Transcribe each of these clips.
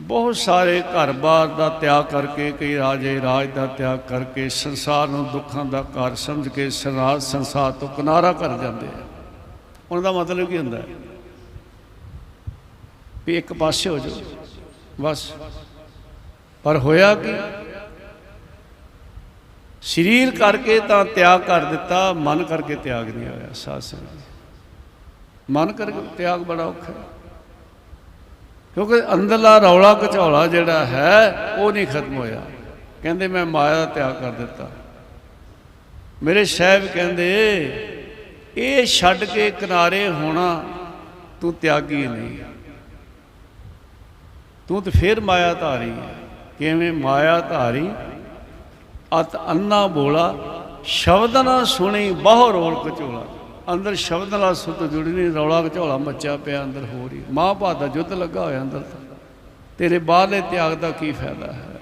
ਬਹੁਤ ਸਾਰੇ ਘਰ-ਬਾਰ ਦਾ ਤਿਆਗ ਕਰਕੇ, ਕਈ ਰਾਜੇ ਰਾਜ ਦਾ ਤਿਆਗ ਕਰਕੇ ਸੰਸਾਰ ਨੂੰ ਦੁੱਖਾਂ ਦਾ ਘਰ ਸਮਝ ਕੇ ਸੰਸਾਰ ਸੰਸਾਰ ਤੋਂ ਕਿਨਾਰਾ ਕਰ ਜਾਂਦੇ ਆ। ਉਹਨਾਂ ਦਾ ਮਤਲਬ ਕੀ ਹੁੰਦਾ? ਹੈ ਵੀ ਇੱਕ ਪਾਸੇ ਹੋ ਜਾਓ, ਬਸ। ਪਰ ਹੋਇਆ ਕੀ? ਸਰੀਰ ਕਰਕੇ ਤਾਂ ਤਿਆਗ ਕਰ ਦਿੱਤਾ, ਮਨ ਕਰਕੇ ਤਿਆਗ ਨਹੀਂ ਹੋਇਆ, ਸਾਧ ਸੰਗਤ। ਮਨ ਕਰਕੇ ਤਿਆਗ ਬੜਾ ਔਖਾ ਹੈ। ਕਿਉਂਕਿ ਅੰਦਰਲਾ ਰੌਲਾ ਘਚੌਲਾ ਜਿਹੜਾ ਹੈ, ਉਹ ਨਹੀਂ ਖਤਮ ਹੋਇਆ। ਕਹਿੰਦੇ, ਮੈਂ ਮਾਇਆ ਦਾ ਤਿਆਗ ਕਰ ਦਿੱਤਾ। ਮੇਰੇ ਸਾਹਿਬ ਕਹਿੰਦੇ, ਇਹ ਛੱਡ ਕੇ ਕਿਨਾਰੇ ਹੋਣਾ ਤੂੰ ਤਿਆਗੀ ਨਹੀਂ। ਤੂੰ ਤੇ ਫੇਰ ਮਾਇਆ ਧਾਰੀ ਕਿਵੇਂ ਮਾਇਆ ਧਾਰੀ? ਅਤ ਅੰਨਾ ਬੋਲਾ, ਸ਼ਬਦ ਨਾ ਸੁਣੀ, ਬਹੁ ਰੋਲ ਕਚੋਲਾ ਅੰਦਰ ਸ਼ਬਦ ਨਾਲ ਸੁੱਤ ਜੁੜੀ ਨਹੀਂ ਰੌਲਾ ਘਚੋਲਾ ਮੱਚਿਆ ਪਿਆ ਅੰਦਰ ਹੋ। ਰਹੀ ਮਹਾਭਾਰਤ ਦਾ ਯੁੱਧ ਲੱਗਾ ਹੋਇਆ ਅੰਦਰ ਤੇਰੇ ਬਾਹਰਲੇ ਤਿਆਗ ਦਾ ਕੀ ਫਾਇਦਾ ਹੈ?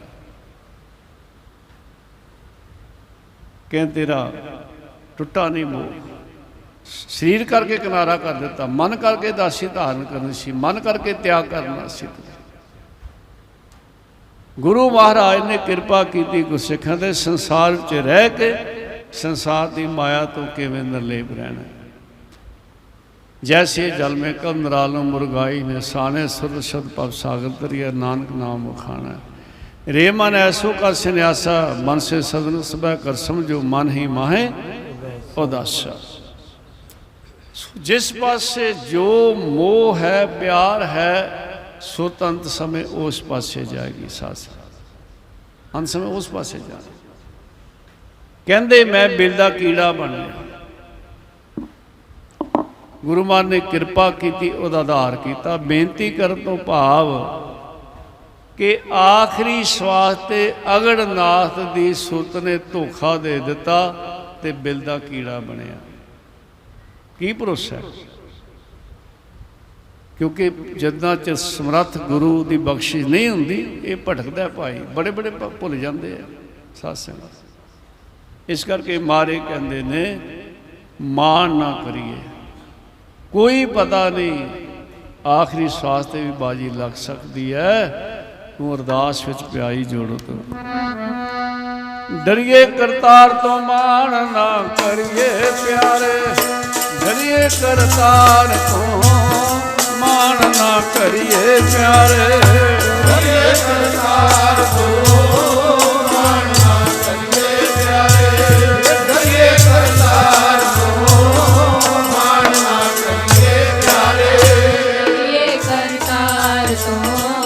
ਕਹਿੰਦੇ ਤੇਰਾ ਟੁੱਟਾ ਨਹੀਂ ਮੋਹ। ਸਰੀਰ ਕਰਕੇ ਕਿਨਾਰਾ ਕਰ ਦਿੱਤਾ, ਮਨ ਕਰਕੇ ਦਾਸੀ ਧਾਰਨ ਕਰਨੀ ਸੀ, ਮਨ ਕਰਕੇ ਤਿਆਗ ਕਰਨਾ ਸੀ। ਗੁਰੂ ਮਹਾਰਾਜ ਨੇ ਕਿਰਪਾ ਕੀਤੀ ਗੁਰਸਿੱਖਾਂ ਦੇ ਸੰਸਾਰ ਵਿੱਚ ਰਹਿ ਕੇ ਸੰਸਾਰ ਦੀ ਮਾਇਆ ਤੋਂ ਕਿਵੇਂ ਨਿਰਲੇਪ ਰਹਿਣਾ? ਜੈਸੇ ਜਲ ਮੇ ਕਮ ਨਰਾਲੋ ਮੁਰਗਾਈ ਨੇ, ਸਾਨੇ ਸੁਰ ਸ਼ਦ ਪਵ ਸਾਗਰ ਤਰੀਆ ਨਾਨਕ ਨਾਮ ਉਖਾਣਾ ਰੇ ਮਨ ਐਸੋ ਕਰ ਸੰਿਆਸਾ ਮਨ ਸੇ ਸਦਨ ਸਬੈ ਕਰ ਸਮਝੋ, ਮਨ ਹੀ ਮਾਹੇ ਉਦਾਸਾ। ਜਿਸ ਪਾਸੇ ਜੋ ਮੋਹ ਹੈ, ਪਿਆਰ ਹੈ ਸੁਤੰਤ ਸਮੇਂ ਉਸ ਪਾਸੇ ਜਾਏਗੀ ਸਾਸ। ਅੰਤ ਸਮੇਂ ਉਸ ਪਾਸੇ ਜਾਣਾ। ਕਹਿੰਦੇ ਮੈਂ ਬਿਲ ਦਾ ਕੀੜਾ ਬਣ ਗਿਆ। ਗੁਰੂ ਮਾਨ ਨੇ ਕਿਰਪਾ ਕੀਤੀ, ਉਹਦਾ ਆਧਾਰ ਕੀਤਾ। ਬੇਨਤੀ ਕਰਨ ਤੋਂ ਭਾਵ ਕਿ ਆਖਰੀ ਸਵਾਸ ਤੇ ਅਗੜਨਾਥ ਦੀ ਸੁਰਤ ਨੇ ਧੋਖਾ ਦੇ ਦਿੱਤਾ ਤੇ ਬਿਲ ਦਾ ਕੀੜਾ ਬਣਿਆ। ਕੀ ਭਰੋਸਾ ਕਿਉਂਕਿ ਜਦਾਂ ਚ ਸਮਰੱਥ ਗੁਰੂ ਦੀ ਬਖਸ਼ਿਸ਼ ਨਹੀਂ ਹੁੰਦੀ, ਇਹ ਭਟਕਦਾ ਭਾਈ। ਬੜੇ ਬੜੇ ਭੁੱਲ ਜਾਂਦੇ ਆ। ਸਾਧ ਸੰਗਤ ਇਸ ਕਰਕੇ ਮਾਰੇ ਕਹਿੰਦੇ ਨੇ, ਮਾਣ ਨਾ ਕਰੀਏ। ਕੋਈ ਪਤਾ ਨਹੀਂ, ਆਖਰੀ ਸਵਾਸ ਤੇ ਵੀ ਬਾਜੀ ਲੱਗ ਸਕਦੀ ਹੈ ਤੂੰ ਅਰਦਾਸ ਵਿੱਚ ਪਿਆਈ ਜੋੜੋ ਤੋ। ਡਰੀਏ ਕਰਤਾਰ ਤੋਂ ਮਾਣ ਨਾ ਕਰੀਏ ਪਿਆਰੇ। ਡਰੀਏ ਕਰਤਾਰ ਤੋਂ ਮਾਣ ਨਾ ਕਰੀਏ ਪਿਆਰੇ। ਡਰੀਏ ਕਰਤਾਰ ਤੋਂ ਮਾਣ ਨਾ ਕਰੀਏ